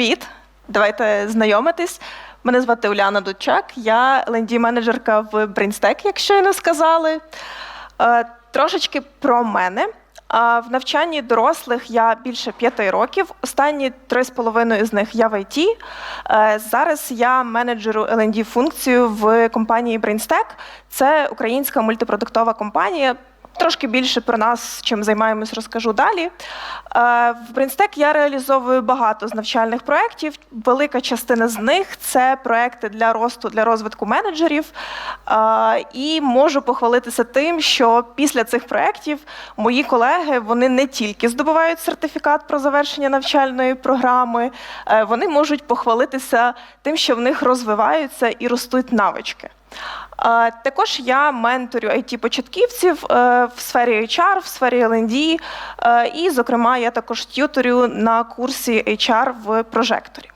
Привіт! Давайте знайомитись. Мене звати Уляна Дудчак, я ленді менеджерка в Brainstack, як щойно сказали. Е, Трошечки про мене. В навчанні дорослих я більше п'яти років. Останні три з половиною з них я в ІТ. Е, Зараз я менеджеру L&D функцію в компанії Brainstack. Це українська мультипродуктова компанія. Трошки більше про нас, чим займаємось, розкажу далі. Е, В Brainstack я реалізовую багато з навчальних проєктів. Велика частина з них це проекти для росту, для розвитку менеджерів. Е, І можу похвалитися тим, що після цих проєктів мої колеги вони не тільки здобувають сертифікат про завершення навчальної програми, е, вони можуть похвалитися тим, що в них розвиваються і ростуть навички. Також я менторю it початківців е, в сфері HR, в сфері L&D, е, і, зокрема, я також т'юторю на курсі HR в прожекторі.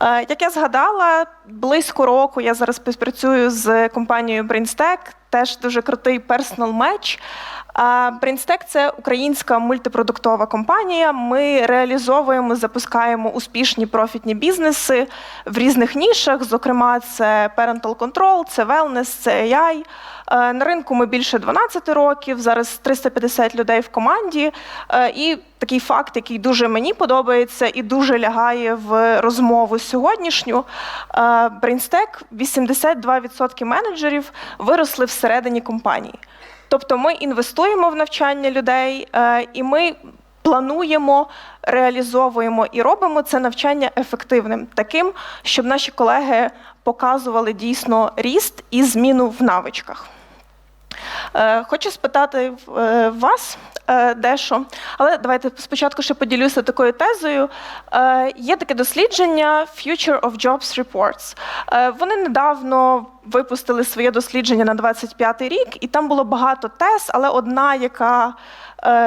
Е, Як я згадала, близько року я зараз співпрацюю з компанією Brainstack, теж дуже крутий personal match. А – це українська мультипродуктова компанія. Ми реалізовуємо, запускаємо успішні профітні бізнеси в різних нішах. Зокрема, це parental control, це wellness, це AI. Е, На ринку ми більше 12 років. Зараз 350 людей в команді. Е, І такий факт, який дуже мені подобається і дуже лягає в розмову сьогоднішню. е, Brainstack 82% менеджерів виросли всередині компанії. Тобто ми інвестуємо в навчання людей, е, і ми плануємо, реалізовуємо і робимо це навчання ефективним, таким, щоб наші колеги показували дійсно ріст і зміну в навичках. Е, Хочу спитати е, вас е, дещо, але давайте спочатку ще поділюся такою тезою. Є таке дослідження Future of Jobs Reports. Вони недавно випустили своє дослідження на 25-й рік, і там було багато тез, але одна, яка,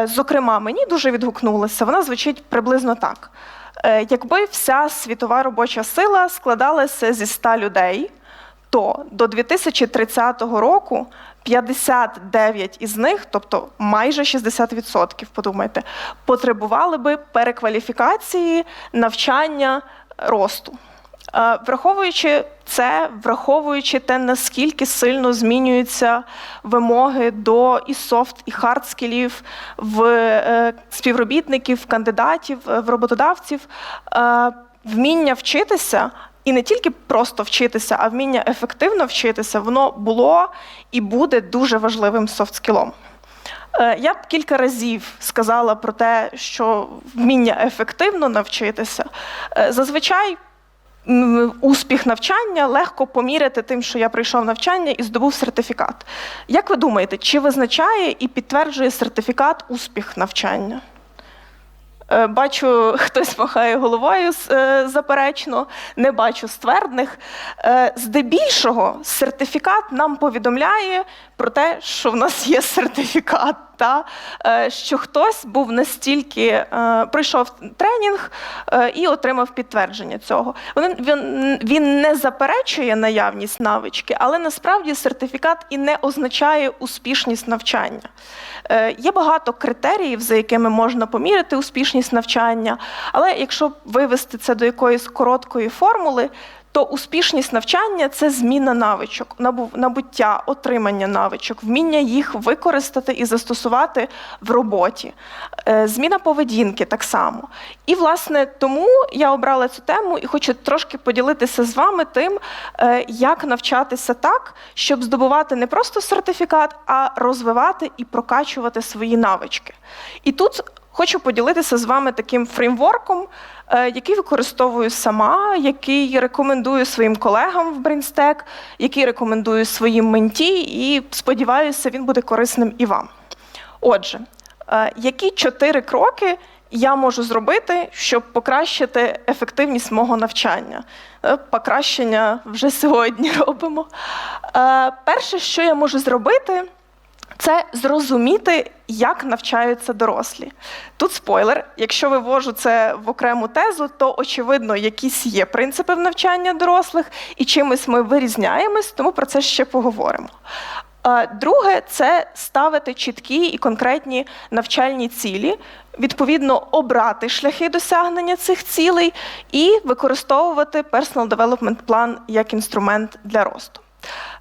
зокрема, мені дуже відгукнулася, вона звучить приблизно так. Якби вся світова робоча сила складалася зі 100 людей, то до 2030 року 59 із них, тобто майже 60%, подумайте, потребували би перекваліфікації, навчання, росту. Е, Враховуючи це, враховуючи те, наскільки сильно змінюються вимоги до і софт, і хард скілів в е, співробітників, кандидатів, е, в роботодавців, вміння вчитися. І не тільки просто вчитися, а вміння ефективно вчитися, воно було і буде дуже важливим софт-скілом. Е, Я б кілька разів сказала про те, що вміння ефективно навчитися. Е, Зазвичай успіх навчання легко поміряти тим, що я прийшов навчання і здобув сертифікат. Як ви думаєте, чи визначає і підтверджує сертифікат успіх навчання? Е, Бачу, хтось махає головою е, заперечно, не бачу ствердних. Е, Здебільшого сертифікат нам повідомляє про те, що в нас є сертифікат, та е, що хтось був настільки е, пройшов тренінг е, і отримав підтвердження цього. Він, він, він не заперечує наявність навички, але насправді сертифікат і не означає успішність навчання. Є багато критеріїв, за якими можна поміряти успішність навчання, але якщо вивести це до якоїсь короткої формули, то успішність навчання це зміна навичок, набу- набуття, отримання навичок, вміння їх використати і застосувати в роботі, Е, зміна поведінки так само. І, власне, тому я обрала цю тему і хочу трошки поділитися з вами тим, е, як навчатися так, щоб здобувати не просто сертифікат, а розвивати і прокачувати свої навички. І тут хочу поділитися з вами таким фреймворком, е, який використовую сама, який рекомендую своїм колегам в Brainstack, який рекомендую своїм менті, і сподіваюся, він буде корисним і вам. Отже, е, які чотири кроки я можу зробити, щоб покращити ефективність мого навчання? Е, Покращення вже сьогодні робимо. Перше, що я можу зробити, це зрозуміти, як навчаються дорослі. Тут спойлер: якщо вивожу це в окрему тезу, то очевидно, якісь є принципи в навчання дорослих, і чимось ми вирізняємось, тому про це ще поговоримо. Друге це ставити чіткі і конкретні навчальні цілі, відповідно, обрати шляхи досягнення цих цілей і використовувати Personal Development Plan як інструмент для росту.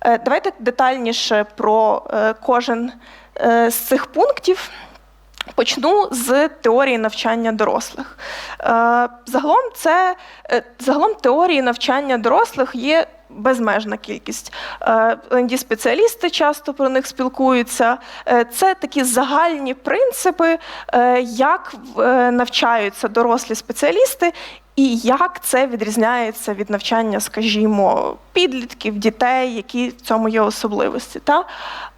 Е, Давайте детальніше про е, кожен е, з цих пунктів. Почну з теорії навчання дорослих. Загалом, це загалом теорії навчання дорослих є безмежна кількість. ленді спеціалісти часто про них спілкуються. Е, Це такі загальні принципи, е, як е, навчаються дорослі спеціалісти. І як це відрізняється від навчання, скажімо, підлітків, дітей, які в цьому є особливості? Та?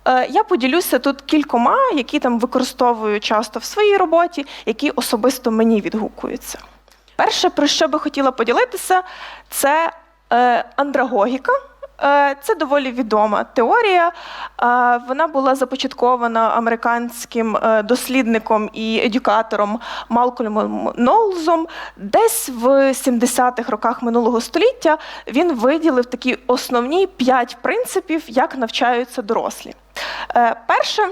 Е, Я поділюся тут кількома, які там використовую часто в своїй роботі, які особисто мені відгукуються. Перше, про що би хотіла поділитися, це е, андрагогіка. Е, Це доволі відома теорія. Е, Вона була започаткована американським е, дослідником і едюкатором Малкольмом Ноулзом. Десь в 70-х роках минулого століття він виділив такі основні п'ять принципів, як навчаються дорослі. Е, Перше.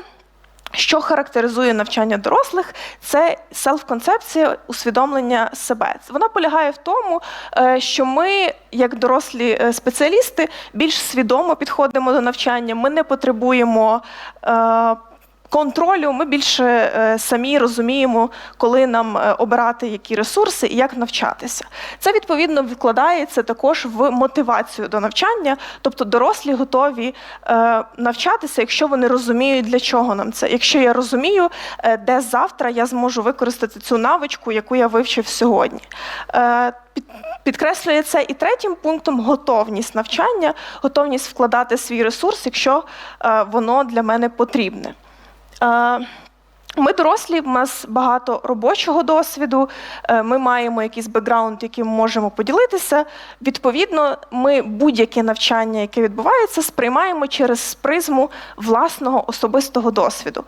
Що характеризує навчання дорослих, це селф-концепція усвідомлення себе. Вона полягає в тому, е, що ми, як дорослі е, спеціалісти, більш свідомо підходимо до навчання. Ми не потребуємо. Контролю ми більше е, самі розуміємо, коли нам е, обирати які ресурси і як навчатися. Це відповідно відкладається також в мотивацію до навчання, тобто дорослі готові е, навчатися, якщо вони розуміють, для чого нам це. Якщо я розумію, де завтра я зможу використати цю навичку, яку я вивчив сьогодні. Підкреслює це і третім пунктом готовність навчання, готовність вкладати свій ресурс, якщо воно для мене потрібне. Е, Ми дорослі, в нас багато робочого досвіду, е, ми маємо якийсь бекграунд, яким можемо поділитися. Відповідно, ми будь-яке навчання, яке відбувається, сприймаємо через призму власного особистого досвіду.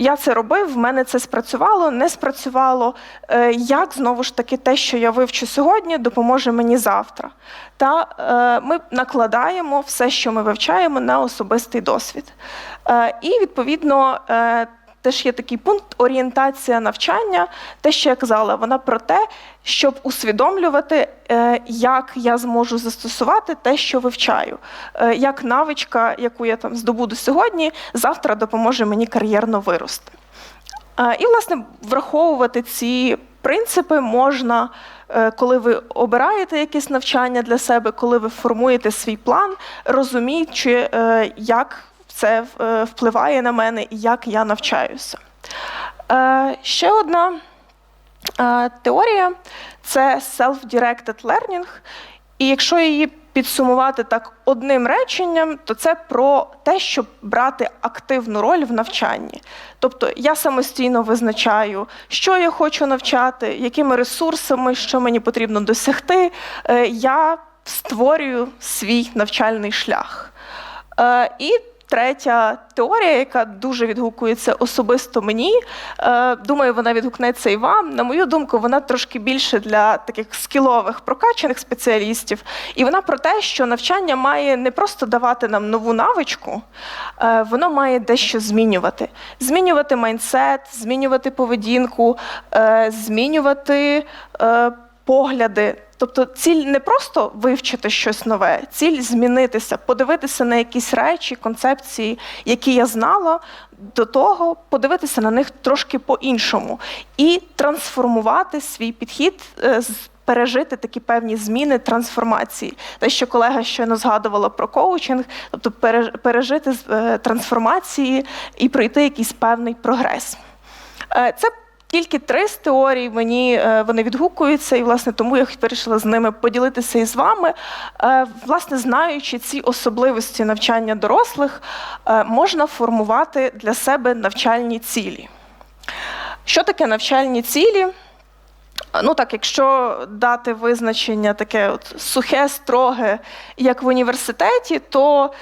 Я це робив, в мене це спрацювало, не спрацювало. Е, Як знову ж таки те, що я вивчу сьогодні, допоможе мені завтра. Та е, ми накладаємо все, що ми вивчаємо, на особистий досвід. Е, І відповідно. Теж є такий пункт орієнтація навчання. Те, що я казала, вона про те, щоб усвідомлювати, е, як я зможу застосувати те, що вивчаю, Е, як навичка, яку я там здобуду сьогодні, завтра допоможе мені кар'єрно вирости. Е, І, власне, враховувати ці принципи можна, коли ви обираєте якесь навчання для себе, коли ви формуєте свій план, розуміючи, як це е, впливає на мене і як я навчаюся. Е, Ще одна е, теорія це self-directed learning. І якщо її підсумувати так одним реченням, то це про те, щоб брати активну роль в навчанні. Тобто я самостійно визначаю, що я хочу навчати, якими ресурсами, що мені потрібно досягти. Я створюю свій навчальний шлях. І третя теорія, яка дуже відгукується особисто мені. е, Думаю, вона відгукнеться і вам. На мою думку, вона трошки більше для таких скілових прокачаних спеціалістів. І вона про те, що навчання має не просто давати нам нову навичку, е, воно має дещо змінювати. Змінювати майндсет, змінювати поведінку, е, змінювати погляди. Тобто ціль не просто вивчити щось нове, ціль змінитися, подивитися на якісь речі, концепції, які я знала до того, подивитися на них трошки по-іншому і трансформувати свій підхід, е, пережити такі певні зміни, трансформації. Те, що колега щойно згадувала про коучинг, тобто пережити е, трансформації і пройти якийсь певний прогрес. Е, Це тільки три з теорій, мені е, вони відгукуються, і власне тому я вирішила з ними поділитися із вами. Е, Власне, знаючи ці особливості навчання дорослих, е, можна формувати для себе навчальні цілі. Що таке навчальні цілі? Ну так, якщо дати визначення таке от сухе, строге, як в університеті, то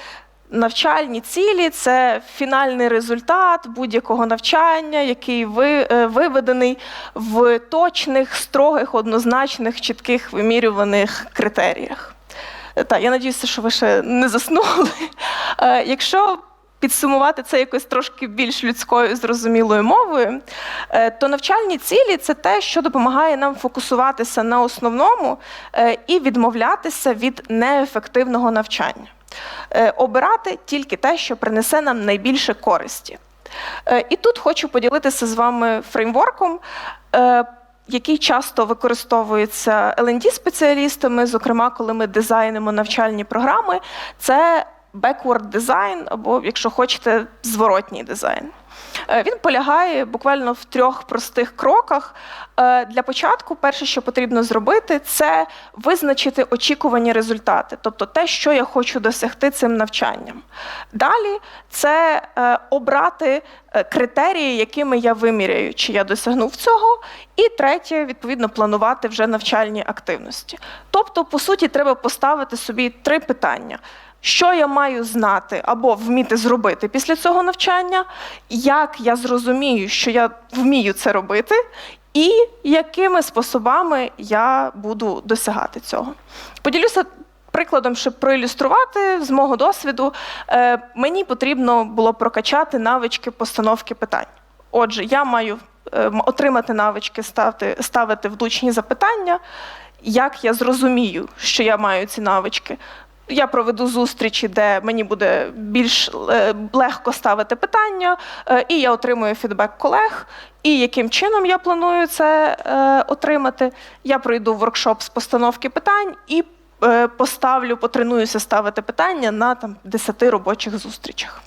навчальні цілі це фінальний результат будь-якого навчання, який ви, е, виведений в точних, строгих, однозначних, чітких вимірюваних критеріях. Е, Так, я надіюся, що ви ще не заснули. Е, Якщо підсумувати це якось трошки більш людською зрозумілою мовою, то навчальні цілі це те, що допомагає нам фокусуватися на основному і відмовлятися від неефективного навчання, обирати тільки те, що принесе нам найбільше користі. Е, І тут хочу поділитися з вами фреймворком. е, Який часто використовується lnd спеціалістами, зокрема, коли ми дизайнимо навчальні програми, це backward design, або, якщо хочете, зворотній дизайн. Е, Він полягає буквально в трьох простих кроках. Е, Для початку, перше, що потрібно зробити, це визначити очікувані результати, тобто те, що я хочу досягти цим навчанням. Далі це е, обрати критерії, якими я виміряю, чи я досягнув цього. І третє, відповідно, планувати вже навчальні активності. Тобто, по суті, треба поставити собі три питання. Що я маю знати або вміти зробити після цього навчання, як я зрозумію, що я вмію це робити, і якими способами я буду досягати цього. Поділюся прикладом, щоб проілюструвати з мого досвіду, е, мені потрібно було прокачати навички постановки питань. Отже, я маю е, отримати навички ставити, ставити влучні запитання. Як я зрозумію, що я маю ці навички? Я проведу зустрічі, де мені буде більш е, легко ставити питання, е, і я отримую фідбек колег. І яким чином я планую це е, отримати? Я пройду воркшоп з постановки питань і поставлю, потренуюся ставити питання на там 10 робочих зустрічах.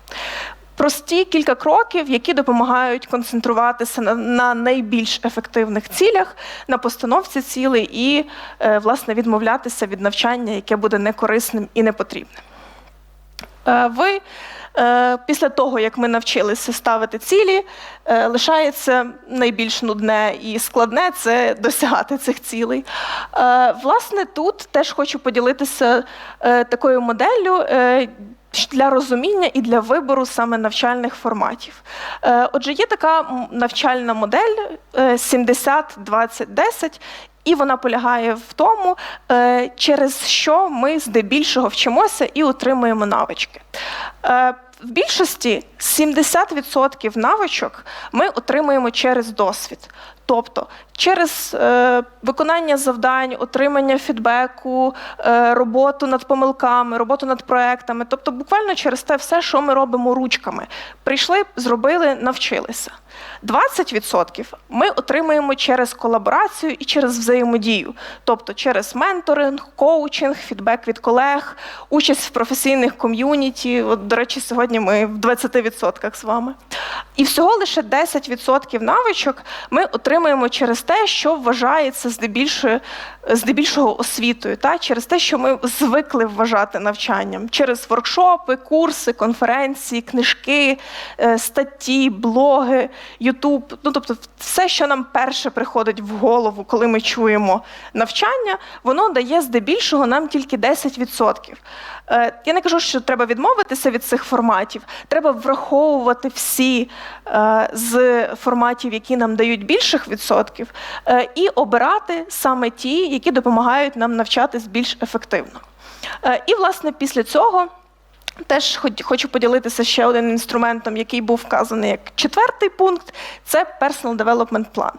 Прості кілька кроків, які допомагають концентруватися на, на найбільш ефективних цілях, на постановці цілей і е, власне відмовлятися від навчання, яке буде некорисним і непотрібним. Е, Ви е, після того, як ми навчилися ставити цілі, лишається найбільш нудне і складне це досягати цих цілей. Власне, тут теж хочу поділитися такою моделлю. Е, Для розуміння і для вибору саме навчальних форматів. Е, Отже, є така навчальна модель е, 70-20-10, і вона полягає в тому, е, через що ми здебільшого вчимося і отримуємо навички. Е, В більшості 70% навичок ми отримуємо через досвід. Тобто через е, виконання завдань, отримання фідбеку, е, роботу над помилками, роботу над проектами, тобто буквально через те все, що ми робимо ручками. Прийшли, зробили, навчилися. 20% ми отримуємо через колаборацію і через взаємодію, тобто через менторинг, коучинг, фідбек від колег, участь в професійних ком'юніті. От, до речі, сьогодні ми в 20% з вами. І всього лише 10% навичок ми отримуємо через те, що вважається здебільшого, здебільшого освітою, та? через те, що ми звикли вважати навчанням, через воркшопи, курси, конференції, книжки, е, статті, блоги, Ютуб. Ну, тобто, все, що нам перше приходить в голову, коли ми чуємо навчання, воно дає здебільшого нам тільки 10%. Е, Я не кажу, що треба відмовитися від цих форматів. Треба враховувати всі е, з форматів, які нам дають більших відсотків, е, і обирати саме ті, які допомагають нам навчатись більш ефективно. І, власне, після цього. Теж хочу поділитися ще одним інструментом, який був вказаний як четвертий пункт це Personal Development Plan.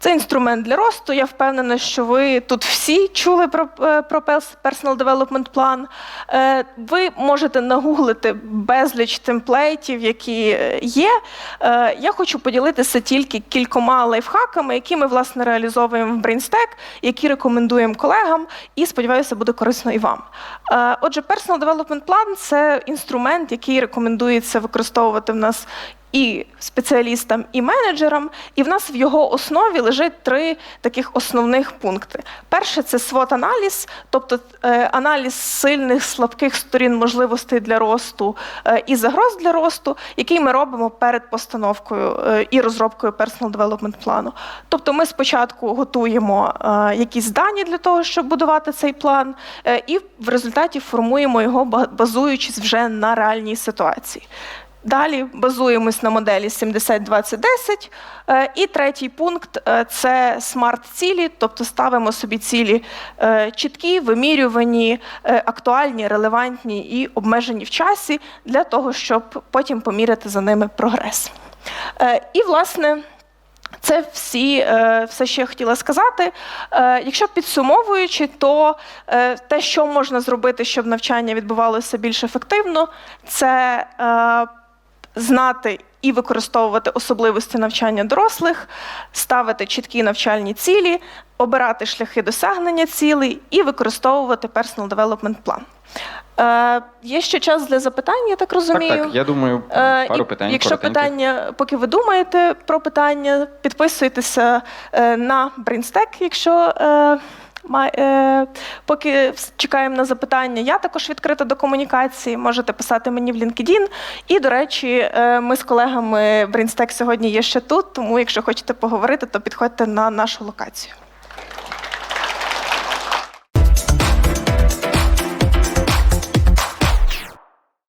Це інструмент для росту. Я впевнена, що ви тут всі чули про, е, про Personal Development Plan. Е, Ви можете нагуглити безліч темплейтів, які е, є. Я хочу поділитися тільки кількома лайфхаками, які ми власне реалізовуємо в BrainStack, які рекомендуємо колегам, і сподіваюся, буде корисно і вам. Отже, Personal Development Plan – це інструмент, який рекомендується використовувати в нас і спеціалістам, і менеджерам, і в нас в його основі лежить три таких основних пункти. Перше це SWOT-аналіз, тобто е, аналіз сильних, слабких сторін можливостей для росту е, і загроз для росту, який ми робимо перед постановкою е, і розробкою Personal Development плану. Тобто ми спочатку готуємо якісь дані для того, щоб будувати цей план, і в результаті формуємо його ба- базуючись вже на реальній ситуації. Далі базуємось на моделі 70-20-10. Е, І третій пункт е, це смарт-цілі, тобто ставимо собі цілі е, чіткі, вимірювані, актуальні, релевантні і обмежені в часі для того, щоб потім поміряти за ними прогрес. І, власне, це всі, все, що я хотіла сказати. Якщо підсумовуючи, то те, що можна зробити, щоб навчання відбувалося більш ефективно, це знати і використовувати особливості навчання дорослих, ставити чіткі навчальні цілі, обирати шляхи досягнення цілей і використовувати personal development план. Е, Є ще час для запитань, я так розумію. Так, так, я думаю, Е, пару питань. Якщо коротеньких. питання, поки ви думаєте про питання, підписуйтеся е, на BrainStack, якщо е, е, поки чекаємо на запитання, я також відкрита до комунікації. Можете писати мені в LinkedIn. І, до речі, е, ми з колегами Брінстек сьогодні є ще тут, тому якщо хочете поговорити, то підходьте на нашу локацію.